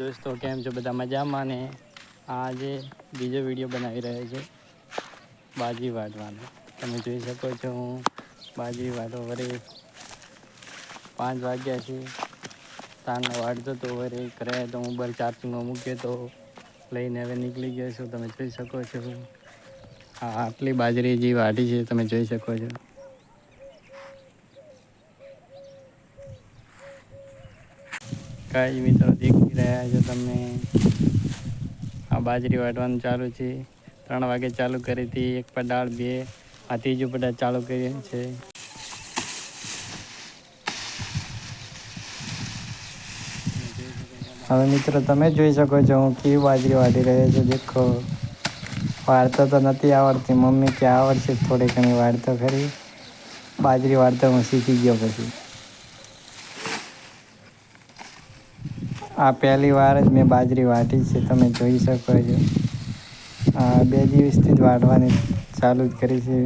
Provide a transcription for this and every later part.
દોસ્તો, કેમ છો? બધા મજામાં? ને આજે બીજો વીડિયો બનાવી રહ્યો છે બાજરી વાટવાનો તમે જોઈ શકો છો હું બાજરી વાટો વળી પાંચ વાગ્યા છે. તારનો વાટતો તો વળી કરે તો મોબાઈલ ચાર્જિંગમાં મૂક્યો તો લઈને હવે નીકળી ગયો છું. તમે જોઈ શકો છો હા આટલી બાજરી જે વાટી છે, તમે જોઈ શકો છો. કાંઈ મિત્રો દેખી રહ્યા છો તમે આ બાજરી વાટવાનું ચાલુ છે. ત્રણ વાગે ચાલુ કરી હતી. એક પડાળ બે આ ત્રીજું પડાળ ચાલુ કરી છે. હવે મિત્રો તમે જોઈ શકો છો હું કેવી બાજરી વાટી રહ્યો છું. દેખો. વાર્તા તો નથી આવડતી. મમ્મી કે આવડશે થોડી ઘણી વાર્તા ખરી. બાજરી વાર્તા હું શીખી ગયો પછી. આ પહેલી વાર જ મેં બાજરી વાટી છે, તમે જોઈ શકો છો. બે દિવસથી જ વાટવાની ચાલુ જ કરી છે.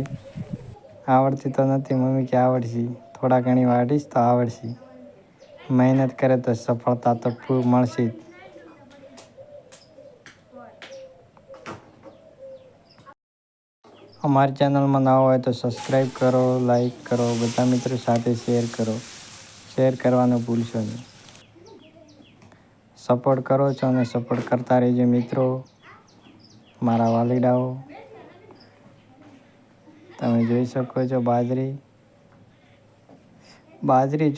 આવડતી તો નથી મમ્મી કે આવડશે. થોડા ઘણી વાટીશ તો આવડશે. મહેનત કરે તો સફળતા તો પૂર મળશે જ. અમારી ચેનલમાં ના હોય તો સબસ્ક્રાઈબ કરો, લાઈક કરો, બધા મિત્રો સાથે શેર કરો. શેર કરવાનું ભૂલશો નહીં. સપોર્ટ કરો છો અને સપોર્ટ કરતા રહેજો મિત્રો. મારા વાલીડાઓ, તમે જોઈ શકો છો બાજરી. બાજરી